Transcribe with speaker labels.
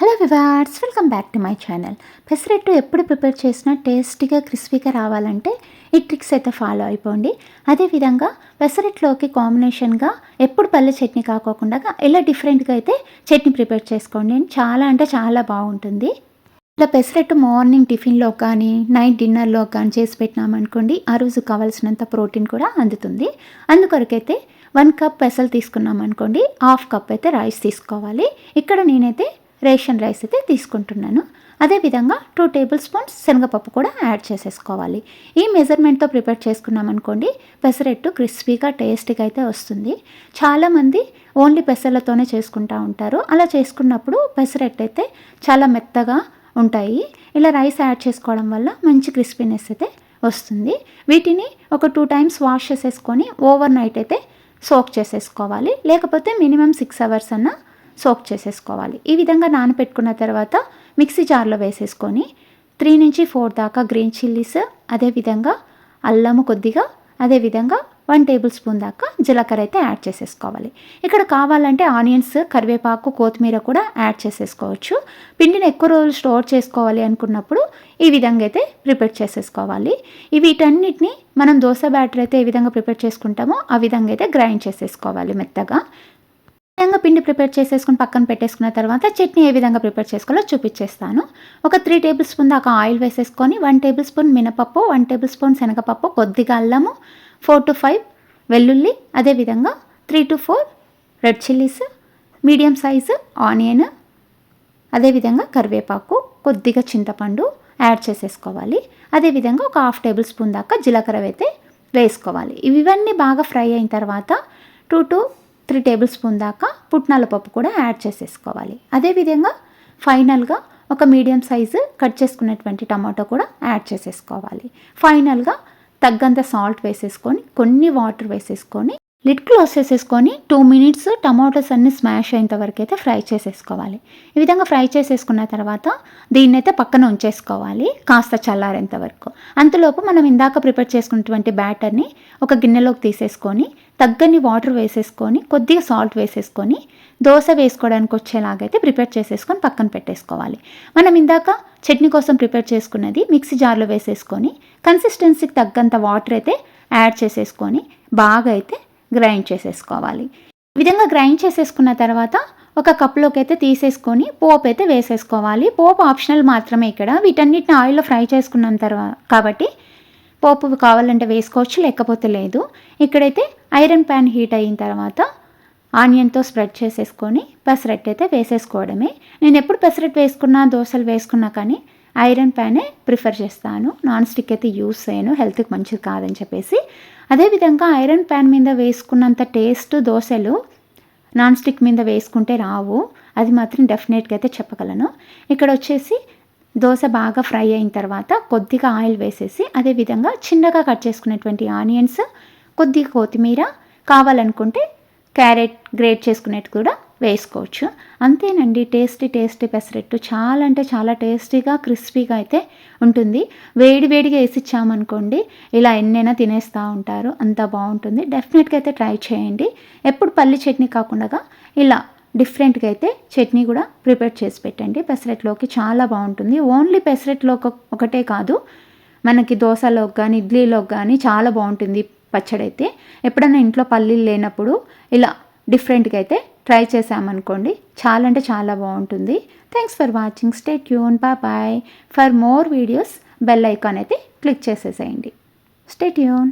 Speaker 1: Hello viewers welcome back to my channel pesarattu ఎప్పుడు prepare చేసినా టేస్టీగా క్రిస్పీగా రావాలంటే ఈ ట్రిక్స్ అయితే ఫాలో అయిపోండి. అదేవిధంగా పెసరెట్లోకి కాంబినేషన్గా ఎప్పుడు పల్లె చట్నీ కాకోకుండా ఇలా డిఫరెంట్గా అయితే చట్నీ ప్రిపేర్ చేసుకోండి. చాలా అంటే చాలా బాగుంటుంది. ఇలా పెసరెట్టు మార్నింగ్ టిఫిన్లో కానీ నైట్ డిన్నర్లో కానీ చేసి పెట్టినామనుకోండి ఆ రోజు కావాల్సినంత ప్రోటీన్ కూడా అందుతుంది. అందుకొరకైతే వన్ కప్ పెసలు తీసుకున్నాం అనుకోండి హాఫ్ కప్ అయితే రైస్ తీసుకోవాలి. ఇక్కడ నేనైతే రేషన్ రైస్ అయితే తీసుకుంటున్నాను. అదేవిధంగా టూ టేబుల్ స్పూన్స్ శనగపప్పు కూడా యాడ్ చేసేసుకోవాలి. ఈ మెజర్మెంట్తో ప్రిపేర్ చేసుకున్నామనుకోండి పెసరెట్టు క్రిస్పీగా టేస్టీగా అయితే వస్తుంది. చాలామంది ఓన్లీ పెసర్లతోనే చేసుకుంటూ ఉంటారు. అలా చేసుకున్నప్పుడు పెసరెట్టు అయితే చాలా మెత్తగా ఉంటాయి. ఇలా రైస్ యాడ్ చేసుకోవడం వల్ల మంచి క్రిస్పీనెస్ అయితే వస్తుంది. వీటిని ఒక టూ టైమ్స్ వాష్ చేసేసుకొని ఓవర్ నైట్ అయితే సోక్ చేసేసుకోవాలి. లేకపోతే మినిమం సిక్స్ అవర్స్ అన్న సోక్ చేసేసుకోవాలి. ఈ విధంగా నానపెట్టుకున్న తర్వాత మిక్సీ జార్లో వేసేసుకొని త్రీ నుంచి ఫోర్ దాకా గ్రీన్ చిల్లీస్ అదేవిధంగా అల్లము కొద్దిగా అదేవిధంగా వన్ టేబుల్ స్పూన్ దాకా జీలకర్ర అయితే యాడ్ చేసేసుకోవాలి. ఇక్కడ కావాలంటే ఆనియన్స్ కరివేపాకు కొత్తిమీర కూడా యాడ్ చేసేసుకోవచ్చు. పిండిని ఎక్కువ రోజులు స్టోర్ చేసుకోవాలి అనుకున్నప్పుడు ఈ విధంగా అయితే ప్రిపేర్ చేసేసుకోవాలి. వీటన్నిటిని మనం దోశ బ్యాటర్ అయితే ఏ విధంగా ప్రిపేర్ చేసుకుంటామో ఆ విధంగా అయితే గ్రైండ్ చేసేసుకోవాలి మెత్తగా. విధంగా పిండి ప్రిపేర్ చేసేసుకుని పక్కన పెట్టేసుకున్న తర్వాత చట్నీ ఏ విధంగా ప్రిపేర్ చేసుకోవాలో చూపించేస్తాను. ఒక త్రీ టేబుల్ స్పూన్ దాకా ఆయిల్ వేసేసుకొని వన్ టేబుల్ స్పూన్ మినపప్పు వన్ టేబుల్ స్పూన్ శనగపప్పు కొద్దిగా అల్లము ఫోర్ టు ఫైవ్ వెల్లుల్లి అదేవిధంగా three to four red chillies medium size onion అదేవిధంగా కరివేపాకు కొద్దిగా చింతపండు యాడ్ చేసేసుకోవాలి. అదేవిధంగా ఒక హాఫ్ టేబుల్ స్పూన్ దాకా జీలకర్ర అయితే వేసుకోవాలి. ఇవన్నీ బాగా ఫ్రై అయిన తర్వాత two to three tablespoon దాకా పుట్నాల పప్పు కూడా యాడ్ చేసేసుకోవాలి. అదేవిధంగా ఫైనల్గా ఒక మీడియం సైజు కట్ చేసుకున్నటువంటి టమాటో కూడా యాడ్ చేసేసుకోవాలి. ఫైనల్గా తగ్గంత సాల్ట్ వేసేసుకొని కొన్ని వాటర్ వేసేసుకొని లిడ్ క్లోజ్ చేసేసుకొని టూ మినిట్స్ టమాటోస్ అన్ని స్మాష్ అయ్యేంత వరకు అయితే ఫ్రై చేసేసుకోవాలి. ఈ విధంగా ఫ్రై చేసేసుకున్న తర్వాత దీన్ని అయితే పక్కన ఉంచేసుకోవాలి కాస్త చల్లారేంత వరకు. అంతలోపు మనం ఇందాక ప్రిపేర్ చేసుకున్నటువంటి బ్యాటర్ని ఒక గిన్నెలోకి తీసేసుకొని తగ్గని వాటర్ వేసేసుకొని కొద్దిగా సాల్ట్ వేసేసుకొని దోశ వేసుకోవడానికి వచ్చేలాగైతే ప్రిపేర్ చేసేసుకొని పక్కన పెట్టేసుకోవాలి. మనం ఇందాక చట్నీ కోసం ప్రిపేర్ చేసుకున్నది మిక్సీ జార్లో వేసేసుకొని కన్సిస్టెన్సీకి తగ్గంత వాటర్ అయితే యాడ్ చేసేసుకొని బాగా అయితే గ్రైండ్ చేసేసుకోవాలి. ఈ విధంగా గ్రైండ్ చేసేసుకున్న తర్వాత ఒక కప్లోకి అయితే తీసేసుకొని పోపు అయితే వేసేసుకోవాలి. పోపు ఆప్షనల్ మాత్రమే ఇక్కడ. వీటన్నిటిని ఆయిల్లో ఫ్రై చేసుకున్నాం తర్వాత కాబట్టి పోపు కావాలంటే వేసుకోవచ్చు లేకపోతే లేదు. ఇక్కడైతే ఐరన్ ప్యాన్ హీట్ అయిన తర్వాత ఆనియన్తో స్ప్రెడ్ చేసేసుకొని పెసరెట్ అయితే వేసేసుకోవడమే. నేను ఎప్పుడు పెసరెట్ వేసుకున్నా దోశలు వేసుకున్నా కానీ ఐరన్ ప్యానే ప్రిఫర్ చేస్తాను. నాన్ స్టిక్ అయితే యూస్ చేయను హెల్త్కి మంచిది కాదని చెప్పేసి. అదేవిధంగా ఐరన్ ప్యాన్ మీద వేసుకున్నంత టేస్ట్ దోశలు నాన్ స్టిక్ మీద వేసుకుంటే రావు. అది మాత్రం డెఫినెట్గా అయితే చెప్పగలను. ఇక్కడ వచ్చేసి దోశ బాగా ఫ్రై అయిన తర్వాత కొద్దిగా ఆయిల్ వేసేసి అదేవిధంగా చిన్నగా కట్ చేసుకునేటువంటి ఆనియన్స్ కొద్దిగా కొత్తిమీర కావాలనుకుంటే క్యారెట్ గ్రేట్ చేసుకునేట్టు కూడా వేసుకోవచ్చు. అంతేనండి టేస్టీ టేస్టీ పెసరెట్టు చాలా అంటే చాలా టేస్టీగా క్రిస్పీగా అయితే ఉంటుంది. వేడి వేడిగా వేసి ఇచ్చామనుకోండి ఇలా ఎన్నైనా తినేస్తూ ఉంటారు అంత బాగుంటుంది. డెఫినెట్గా అయితే ట్రై చేయండి. ఎప్పుడు పల్లి చట్నీ కాకుండా ఇలా డిఫరెంట్గా అయితే చట్నీ కూడా ప్రిపేర్ చేసి పెట్టండి. పెసరెట్లోకి చాలా బాగుంటుంది. ఓన్లీ పెసరెట్లో ఒకటే కాదు మనకి దోశలోకి కానీ ఇడ్లీలోకి కానీ చాలా బాగుంటుంది పచ్చడి అయితే ఎప్పుడైనా ఇంట్లో పల్లీలు లేనప్పుడు ఇలా డిఫరెంట్గా అయితే ట్రై చేసామనుకోండి చాలా అంటే చాలా బాగుంటుంది. Thanks for watching stay tune బా bye for more videos bell icon అయితే క్లిక్ చేసేసేయండి. Stay tune